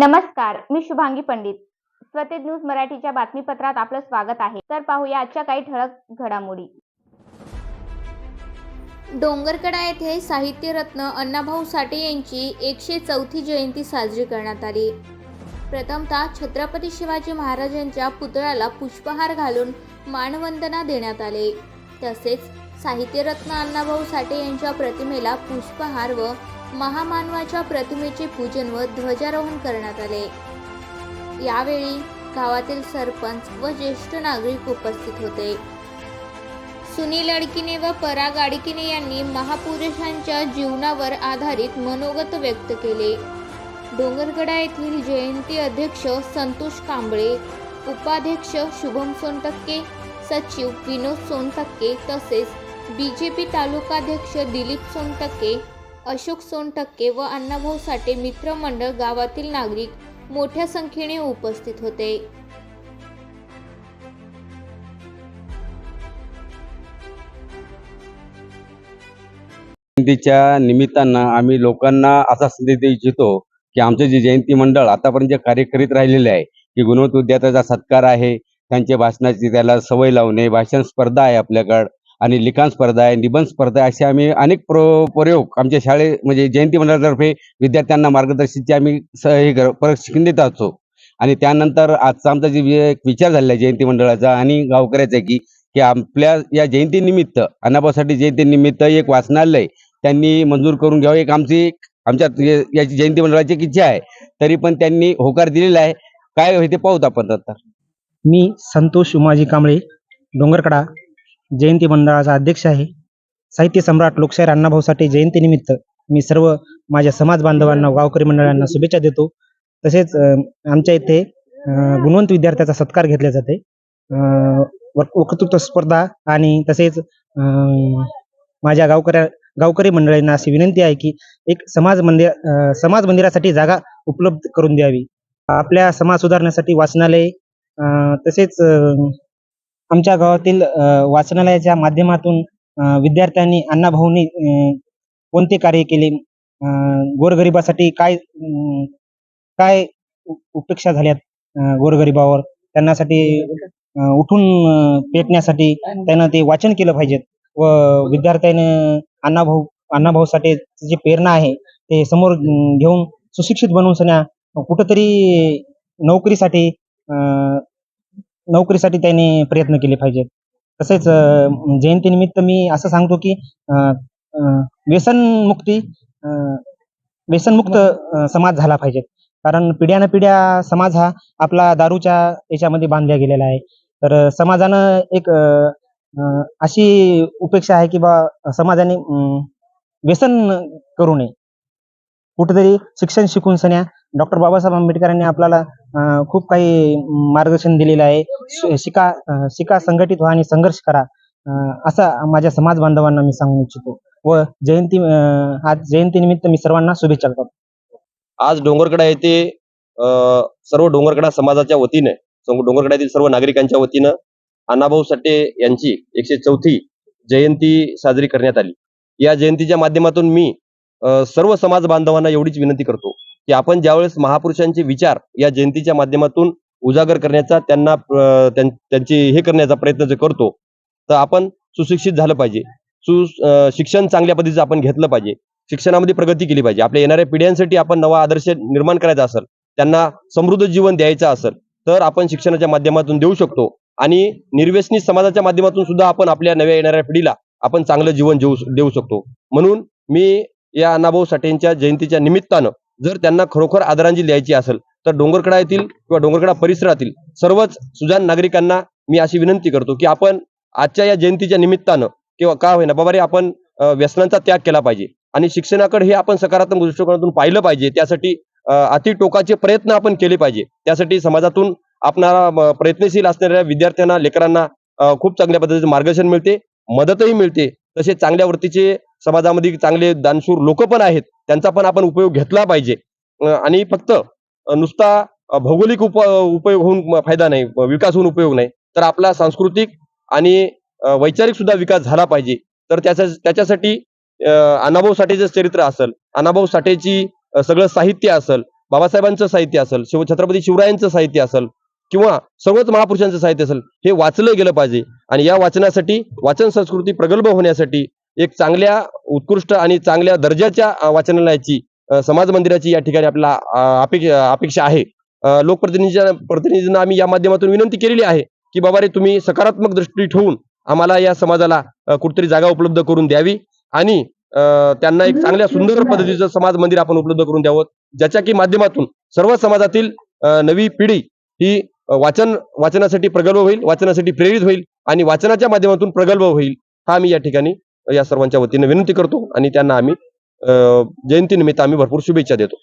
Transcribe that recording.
नमस्कार मी शुभांगी पंडित. स्वतेज न्यूज मराठीच्या बातमीपत्रात आपलं स्वागत आहे. तर पाहूया आजच्या काही ठळक घडामोडी. डोंगरकडा येथे साहित्यरत्न अण्णाभाऊ साठे यांची एकशे चौथी जयंती साजरी करण्यात आली. प्रथमतः छत्रपती शिवाजी महाराजांच्या पुतळ्याला पुष्पहार घालून मानवंदना देण्यात आले. तसेच साहित्यरत्न अण्णाभाऊ साठे यांच्या प्रतिमेला पुष्पहार व महामानवाच्या प्रतिमेचे पूजन व ध्वजारोहण करण्यात आले. यावेळी गावातील सरपंच व ज्येष्ठ नागरिक उपस्थित होते. सुनील अडकिने व पराग अडकिने यांनी महापुरुषांच्या जीवनावर आधारित मनोगत व्यक्त केले. डोंगरगडा येथील जयंती अध्यक्ष संतोष कांबळे उपाध्यक्ष शुभम सोनटक्के सचिव विनोद सोनटक्के तसेच बी जे पी तालुकाध्यक्ष दिलीप सोनटक्के अशोक सोनटक्के व अण्णाभाऊ साठे मित्रमंडळ गावातील नागरिक मोठ्या संख्येने उपस्थित होते. जयंतीच्या निमित्तानं आम्ही लोकांना असा संदेश देऊ इच्छितो की आमचे जे जयंती मंडळ आतापर्यंत जे कार्य करीत राहिलेले आहे की गुणवत्त विद्यार्थ्याचा सत्कार आहे त्यांच्या भाषणाची त्याला सवय लावणे भाषण स्पर्धा आहे आपल्याकडं. आणि लिखाण स्पर्धा आहे निबंध स्पर्धा आहे असे आम्ही अनेक प्रो प्रयोग आमच्या शाळे म्हणजे जयंती मंडळातर्फे विद्यार्थ्यांना मार्गदर्शनचे आम्ही स हे प्रशिक्षण देत असतो. आणि त्यानंतर आजचा आमचा जे एक विचार झालेला आहे जयंती मंडळाचा आणि गावकऱ्याचा आहे की की आपल्या या जयंतीनिमित्त अनाभासाठी जयंतीनिमित्त एक वाचनालय त्यांनी मंजूर करून घ्यावं. एक आमची आमच्या याची जयंती मंडळाची एक इच्छा आहे. तरी पण त्यांनी होकार दिलेला आहे. काय होते पाहूत आपण आता मी संतोष उमाजी कांबळे डोंगरकडा जयंती मंडळाचा अध्यक्ष आहे. साहित्य सम्राट लोकशाहीर अण्णाभाऊ साठे जयंतीनिमित्त मी सर्व माझ्या समाज बांधवांना गावकरी मंडळांना शुभेच्छा देतो. तसेच आमच्या इथे गुणवंत विद्यार्थ्याचा सत्कार घेतला जाते. वक्तृत्व स्पर्धा आणि तसेच माझ्या गावकऱ्या गावकरी मंडळींना अशी विनंती आहे की एक समाज मंदिर समाज मंदिरासाठी जागा उपलब्ध करून द्यावी. आपल्या समाज सुधारण्यासाठी वाचनालय तसेच आमच्या गावातील वाचनालयाच्या माध्यमातून विद्यार्थ्यांनी अण्णाभाऊंनी कोणते कार्य केले? गोरगरिबासाठी काय अं, काय उपेक्षा झाल्यात गोरगरिबावर? त्यांनासाठी अं, उठून पेटण्यासाठी त्यांना ते वाचन केलं पाहिजेत. व विद्यार्थ्यानं अण्णाभाऊ अण्णाभाऊसाठी जी प्रेरणा आहे ते समोर घेऊन सुशिक्षित बनवून सण्या कुठंतरी नोकरीसाठी नोकरीसाठी त्यांनी प्रयत्न केले पाहिजेत. तसेच जयंतीनिमित्त मी असं सांगतो की व्यसनमुक्ती अं, व्यसनमुक्त समाज झाला पाहिजे कारण पिढ्यानं पिढ्या समाज हा आपला दारूच्या याच्यामध्ये बांधला गेलेला आहे. तर समाजानं एक अशी उपेक्षा आहे की बा समाजाने व्यसन करू नये. कुठेतरी शिक्षण शिकून सन्या डॉक्टर बाबासाहेब आंबेडकरांनी आपल्याला खूप काही मार्गदर्शन दिलेलं आहे. शिका शिका संघटित व्हा आणि संघर्ष करा. असा असं माझ्या समाज बांधवांना मी सांगू इच्छितो. व जयंती आज जयंतीनिमित्त मी सर्वांना शुभेच्छा करतो आज डोंगरकडा येथे सर्व डोंगरकडा समाजाच्या वतीने डोंगरकड्यातील सर्व नागरिकांच्या वतीनं अण्णाभाऊ साठे यांची एकशे चौथी जयंती साजरी करण्यात आली. या जयंतीच्या माध्यमातून मी सर्व समाज बांधवांना एवढीच विनंती करतो. की आपण ज्यावेळेस महापुरुषांचे विचार या जयंतीच्या माध्यमातून उजागर करण्याचा त्यांना त्यांची हे करण्याचा प्रयत्न जर करतो तर आपण सुशिक्षित झालं पाहिजे. सु शिक्षण चांगल्या पद्धतीचं आपण घेतलं पाहिजे. शिक्षणामध्ये प्रगती केली पाहिजे. आपल्या येणाऱ्या पिढ्यांसाठी आपण नवा आदर्श निर्माण करायचा असेल त्यांना समृद्ध जीवन द्यायचं असेल तर आपण शिक्षणाच्या माध्यमातून देऊ शकतो. आणि निर्व्यसनी समाजाच्या माध्यमातून सुद्धा आपण आपल्या नव्या येणाऱ्या पिढीला आपण चांगलं जीवन देऊ देऊ शकतो. म्हणून मी या अण्णाभाऊ साठेंच्या जयंतीच्या निमित्तानं जर त्यांना खरोखर आदरांजली द्यायची असेल तर डोंगरकडा येथील किंवा डोंगरकडा परिसरातील सर्वच सुजान नागरिकांना मी अशी विनंती करतो की आपण आजच्या या जयंतीच्या निमित्तानं किंवा का होईना बाबा रे आपण व्यसनांचा त्याग केला पाहिजे. आणि शिक्षणाकडे हे आपण सकारात्मक दृष्टिकोनातून पाहिलं पाहिजे. त्यासाठी अति टोकाचे प्रयत्न आपण केले पाहिजे. त्यासाठी समाजातून आपणाला प्रयत्नशील असणाऱ्या विद्यार्थ्यांना लेकरांना खूप चांगल्या पद्धतीचे मार्गदर्शन मिळते मदतही मिळते. तसेच चांगल्या वृत्तीचे समाजामध्ये चांगले दानशूर लोक पण आहेत त्यांचा पण आपण उपयोग घेतला पाहिजे. आणि फक्त नुसता भौगोलिक उप उपयोग होऊन फायदा नाही विकास होऊन उपयोग नाही. तर आपला सांस्कृतिक आणि वैचारिक सुद्धा विकास झाला पाहिजे. तर त्याच्या त्याच्यासाठी अ, अण्णाभाऊ साठेचं चरित्र असेल अण्णाभाऊ साठेची सगळं साहित्य असेल बाबासाहेबांचं साहित्य असेल शिव छत्रपती शिवरायांचं साहित्य असेल किंवा सर्वच महापुरुषांचं साहित्य असेल हे वाचलं गेलं पाहिजे. आणि या वाचनासाठी वाचन संस्कृती प्रगल्भ होण्यासाठी एक चांगल्या उत्कृष्ट आणि चांगल्या दर्जाच्या वाचनालयाची समाज मंदिराची या ठिकाणी आपल्याला अ, अपेक्ष अपेक्षा आहे. लोकप्रतिनिधीच्या प्रतिनिधींना आम्ही या माध्यमातून विनंती केलेली आहे की बाबा रे तुम्ही सकारात्मक दृष्टी ठेवून आम्हाला या समाजाला कुठेतरी जागा उपलब्ध करून द्यावी आणि त्यांना एक चांगल्या सुंदर पद्धतीचं समाज मंदिर आपण उपलब्ध करून द्यावं. ज्याच्या की माध्यमातून सर्व समाजातील नवी पिढी ही वाचन वाचनासाठी प्रगल्भ होईल वाचनासाठी प्रेरित होईल आणि वाचनाच्या माध्यमातून प्रगल्भ होईल हा आम्ही या ठिकाणी या सर्वांच्या वतीने विनंती करतो आणि त्यांना आम्ही अ, जयंतीनिमित्त आम्ही भरपूर शुभेच्छा देतो.